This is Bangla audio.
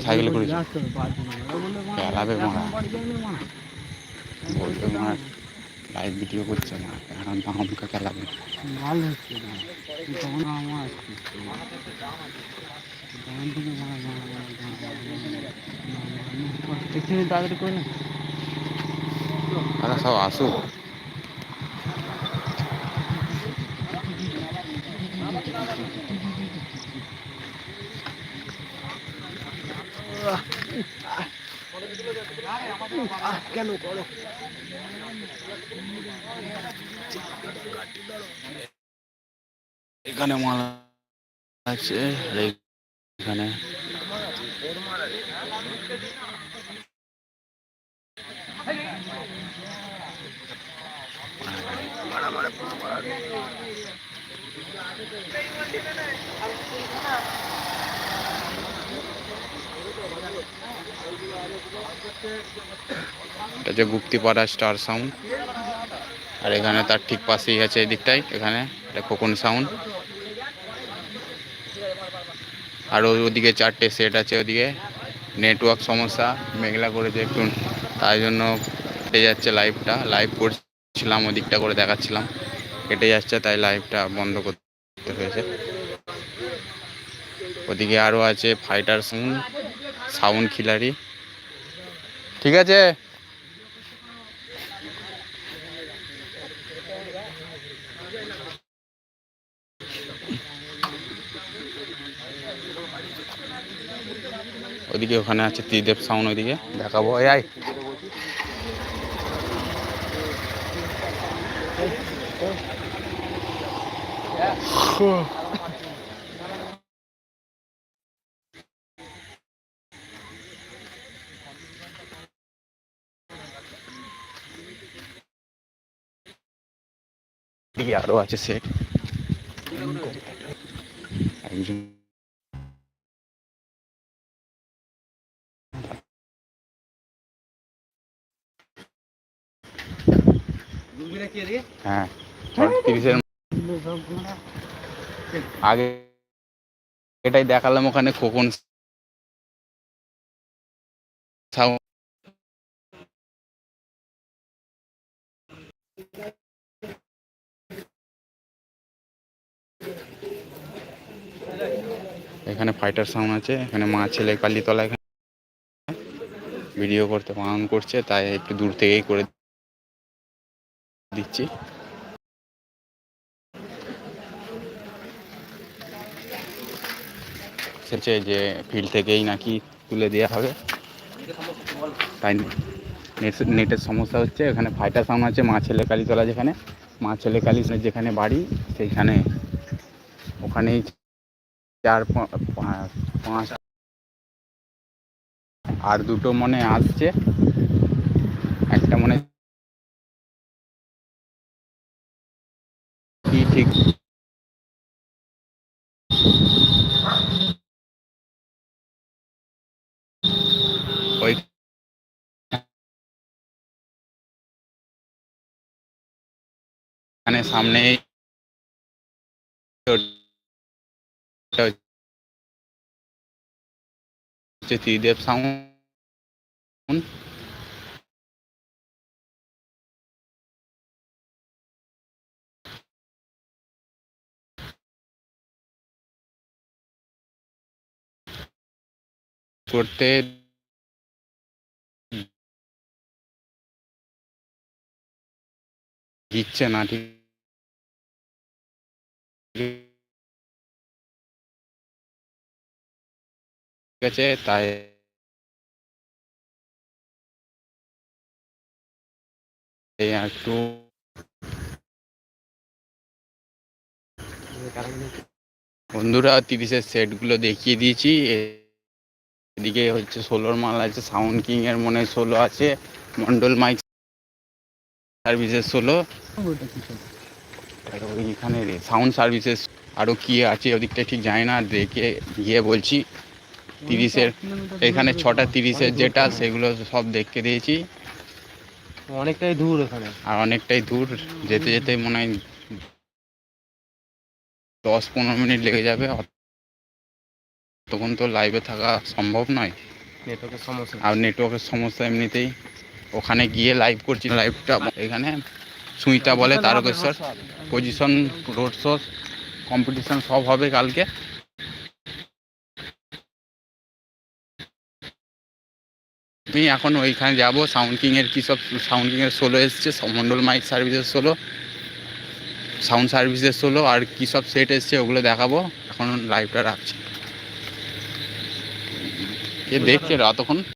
সাইকেলে করে লাইভ করছে না ভালো হচ্ছে তাড়াতাড়ি করে না সব আসুক। কেন করো এখানে মাল আছে আর এখানে এটা হচ্ছে গুপ্তিপাড়া স্টার সাউন্ড। আর এখানে তার ঠিক পাশেই আছে এই দিকটাই এখানে এটা খোকন সাউন্ড। আর ওদিকে চারটে সেট আছে ওদিকে। নেটওয়ার্ক সমস্যা, মেঘলা করেছে একটু। তাই জন্য কেটে যাচ্ছে লাইভটা লাইভ করছিলাম, ওদিকটা করে দেখাচ্ছিলাম। কেটে যাচ্ছে, তাই লাইভটা বন্ধ করতে হয়েছে ওদিকে আরও আছে ফাইটার সাউন্ড সাউন্ড খিলারি ঠিক আছে? ওদিকে ওখানে আছে ত্রিদেব সাউন্ড ওইদিকে। দেখাবো। আয়। এদিকে আরও আছে সেট একজন হ্যাঁ। তিরিশের আগে এটাই দেখালাম ওখানে খোকন এখানে ফাইটার সাউন্ড আছে, এখানে মা ছেলে কালীতলা এখানে ভিডিও করতে বারণ করছে, তাই একটু দূর থেকেই করে দিচ্ছি। সেছে যে ফিল্ড থেকেই নাকি তুলে দেওয়া হবে। তাই নেট নেটের সমস্যা হচ্ছে, এখানে ফাইটার সাউন্ড আছে, মা ছেলে কালীতলা যেখানে, মা ছেলে কালী যেখানে বাড়ি, সেইখানে ওখানেই চার পাঁচ আর দুটো মনে আসছে। একটা মনে কি ঠিক এখানে সামনে ত্রিদেব সাউন্ড। করতে দিচ্ছে না ঠিক আছে তাই একটু বন্ধুরা তিরিশের সেটগুলো দেখিয়ে দিয়েছি। এদিকে হচ্ছে ষোলোর মাল আছে, সাউন্ড কিং এর মনে ষোলো আছে, মন্ডল মাইক সার্ভিসের ষোলো ওইখানে সাউন্ড সার্ভিসেস আরও কি আছে ওদিকটা ঠিক জানি না দেখে গিয়ে বলছি। তিরিশের এখানে ছটা তিরিশের যেটা সেগুলো সব দেখতে দিয়েছি। অনেকটাই দূর ওখানে। আর অনেকটাই দূর যেতে যেতে মনে হয় দশ পনেরো মিনিট লেগে যাবে। তখন তো লাইভে থাকা সম্ভব নয়। নেটওয়ার্কের সমস্যা। আর নেটওয়ার্কের সমস্যা এমনিতেই। ওখানে গিয়ে লাইভ করছি লাইভটা এখানে। সুইতা বলে Tarakeswar. Position road show competition সব হবে কালকে। আমি এখন ওইখানে যাব সাউন্ড কিংয়ের কী সব সাউন্ড কিংয়ের সোলো এসছে মন্ডল মাইক সার্ভিসের সোলো সাউন্ড সার্ভিসের সোলো আর কী সব সেট এসছে ওগুলো দেখাবো। এখন লাইভটা রাখছি। এ দেখছে রাতক্ষণ